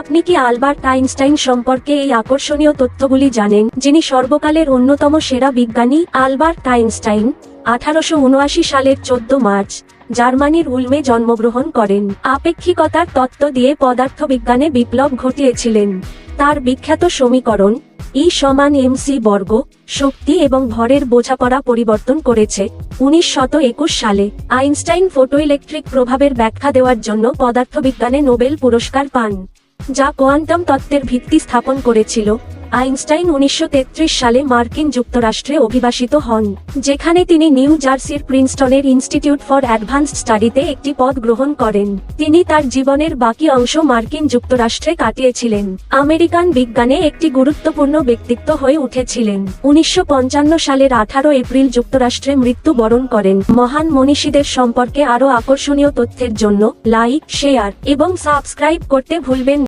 আপনি কি Albert Einstein সম্পর্কে এই আকর্ষণীয় তথ্যগুলি জানেন, যিনি সর্বকালের অন্যতম সেরা বিজ্ঞানী, আলবার্ট আইনস্টাইন? আঠারোশো উনআশি সালের চোদ্দ মার্চ, জার্মানির উলমে জন্মগ্রহণ করেন। আপেক্ষিকতার তত্ত্ব দিয়ে পদার্থবিজ্ঞানে বিপ্লব ঘটিয়েছিলেন। তার বিখ্যাত সমীকরণ, ই সমান এমসি বর্গ, শক্তি এবং ভরের বোঝাপড়া পরিবর্তন করেছে, উনিশ শত একুশ সালে। আইনস্টাইন ফটোইলেকট্রিক প্রভাবের ব্যাখ্যা দেওয়ার জন্য পদার্থবিজ্ঞানে নোবেল পুরস্কার পান। যা কোয়ান্টাম তত্ত্বের ভিত্তি স্থাপন করেছিল। আইনস্টাইন উনিশশো তেত্রিশ সালে মার্কিন যুক্তরাষ্ট্রে অভিবাসিত হন, যেখানে তিনি নিউ জার্সির প্রিন্সটনের ইনস্টিটিউট ফর অ্যাডভান্সড স্টাডিতে একটি পদ গ্রহণ করেন। তিনি তার জীবনের বাকি অংশ মার্কিন যুক্তরাষ্ট্রে কাটিয়েছিলেন। আমেরিকান বিজ্ঞানে একটি গুরুত্বপূর্ণ ব্যক্তিত্ব হয়ে উঠেছিলেন। উনিশশো পঞ্চান্ন সালের আঠারো এপ্রিল যুক্তরাষ্ট্রে মৃত্যুবরণ করেন। মহান মনীষীদের সম্পর্কে আরও আকর্ষণীয় তথ্যের জন্য লাইক, শেয়ার এবং সাবস্ক্রাইব করতে ভুলবেন